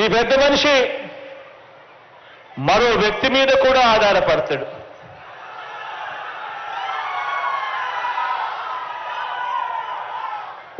ఈ పెద్ద మనిషి మరో వ్యక్తి మీద కూడా ఆధారపడతాడు.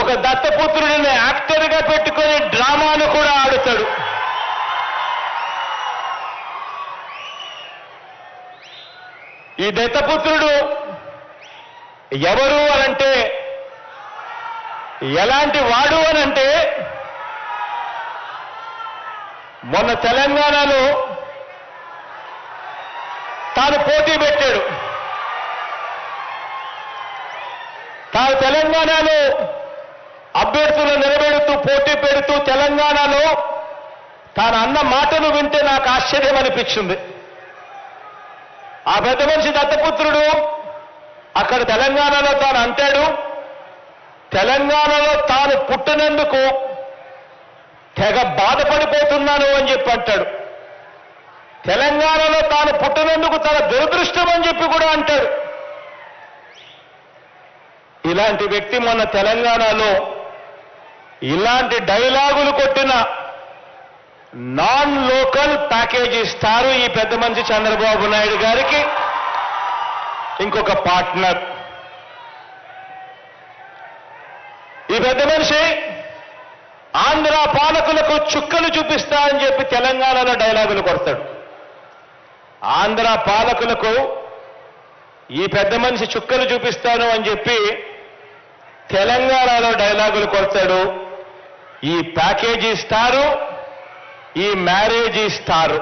ఒక దత్తపుత్రుడిని యాక్టర్గా పెట్టుకొని డ్రామాను కూడా ఆడుతాడు. ఈ దత్తపుత్రుడు ఎవరు అనంటే ఎలాంటి వాడు అనంటే మొన్న తెలంగాణలో తాను పోటీ పెట్టాడు. తాను తెలంగాణలో అభ్యర్థులు నిలబెడుతూ పోటీ పెడుతూ తెలంగాణలో తాను అన్న మాటలు వింటే నాకు ఆశ్చర్యం అనిపించింది. ఆ పెద్ద మనిషి దత్తపుత్రుడు అక్కడ తెలంగాణలో తాను అంటాడు తెలంగాణలో తాను పుట్టినందుకు తెగ బాధపడిపోతున్నాను అని చెప్పి అంటాడు. తెలంగాణలో తాను పుట్టినందుకు తన దురదృష్టం అని చెప్పి కూడా అంటాడు. ఇలాంటి వ్యక్తి మొన్న తెలంగాణలో ఇలాంటి డైలాగులు కొట్టిన నాన్ లోకల్ ప్యాకేజ్ ఇస్తారు ఈ పెద్ద మనిషి చంద్రబాబు నాయుడు గారికి. ఇంకొక పార్ట్నర్. ఈ పెద్ద మనిషి ఆంధ్ర పాలకులకు చుక్కలు చూపిస్తా అని చెప్పి తెలంగాణలో డైలాగులు కొడతాడు. ఆంధ్ర పాలకులకు ఈ పెద్ద మనిషి చుక్కలు చూపిస్తాను అని చెప్పి తెలంగాణలో డైలాగులు కొడతాడు. ఈ ప్యాకేజీ ఇస్తారు ఈ మ్యారేజ్ ఇస్తారు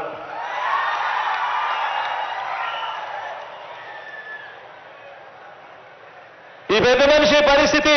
ఈ పెద్ద మనిషి పరిస్థితి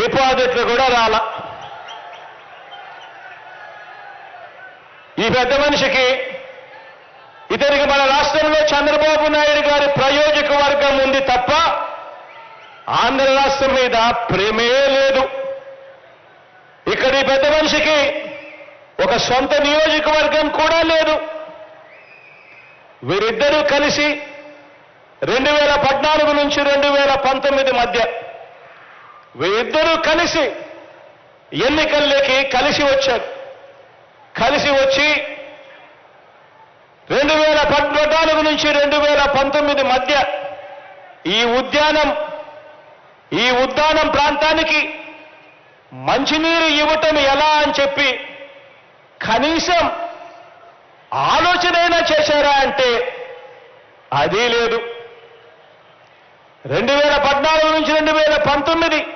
డిపాజిట్లు కూడా రాల. ఈ పెద్ద మనిషికి ఇతనికి మన రాష్ట్రంలో చంద్రబాబు నాయుడు గారి ప్రయోజక వర్గం ఉంది తప్ప ఆంధ్ర రాష్ట్రం మీద ప్రేమే లేదు. ఇక్కడ ఈ పెద్ద మనిషికి ఒక సొంత నియోజకవర్గం కూడా లేదు. వీరిద్దరూ కలిసి రెండు వేల పద్నాలుగు నుంచి రెండు వేల పంతొమ్మిది మధ్య వీరిద్దరూ కలిసి ఎన్నికల్లోకి కలిసి వచ్చారు. కలిసి వచ్చి రెండు వేల పద్నాలుగు నుంచి రెండు వేల పంతొమ్మిది మధ్య ఈ ఉద్యానం ఈ ఉద్యానం ప్రాంతానికి మంచినీరు ఇవ్వటం ఎలా అని చెప్పి కనీసం ఆలోచనైనా చేశారా అంటే అది లేదు. రెండు వేల పద్నాలుగు నుంచి రెండు వేల పంతొమ్మిది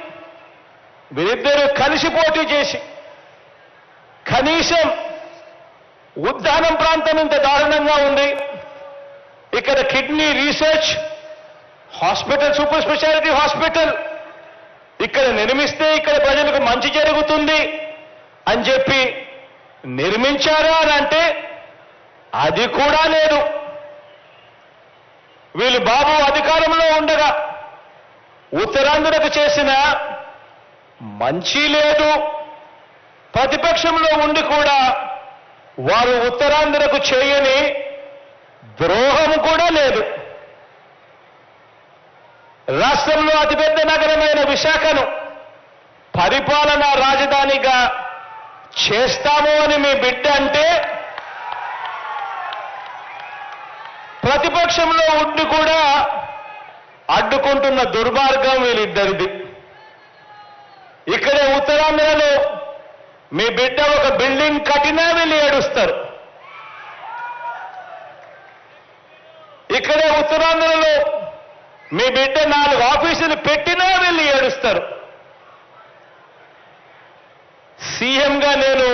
వీరిద్దరూ కలిసి పోటీ చేసి కనీసం ఉద్దానం ప్రాంతం ఇంత దారుణంగా ఉంది. ఇక్కడ kidney research hospital super speciality hospital ఇక్కడ నిర్మిస్తే ఇక్కడ ప్రజలకు మంచి జరుగుతుంది అని చెప్పి నిర్మించారా అని అంటే అది కూడా లేదు. వీళ్ళు బాబు అధికారంలో ఉండగా ఉత్తరాంధ్రకు చేసిన మంచి లేదు. ప్రతిపక్షంలో ఉండి కూడా వారు ఉత్తరాంధ్రకు చేయని ద్రోహం కూడా లేదు. రాష్ట్రంలో అతిపెద్ద నగరమైన విశాఖను పరిపాలనా రాజధానిగా చేస్తాము అని మీ బిడ్డ అంటే ప్రతిపక్షంలో ఉండి కూడా అడ్డుకుంటున్న దుర్మార్గం వీళ్ళిద్దరిది. ఉత్తరాంధ్రలో మీ బిడ్డ ఒక బిల్డింగ్ కట్టినా వెళ్ళి ఏడుస్తారు. ఇక్కడే ఉత్తరాంధ్రలో మీ బిడ్డ నాలుగు ఆఫీసులు పెట్టినా వెళ్ళి ఏడుస్తారు. సీఎంగా నేను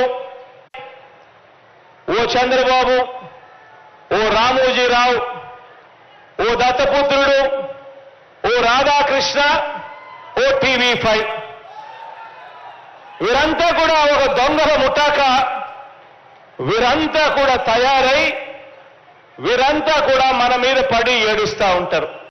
ఓ చంద్రబాబు ఓ రామోజీరావు ఓ దత్తపుత్రుడు ఓ రాధాకృష్ణ ఓ టీవీ ఫైవ్. వీరంతా కూడా ఒక దొంగల ముఠాక. వీరంతా కూడా తయారై వీరంతా కూడా మన మీద పడి ఏడుస్తూ ఉంటారు.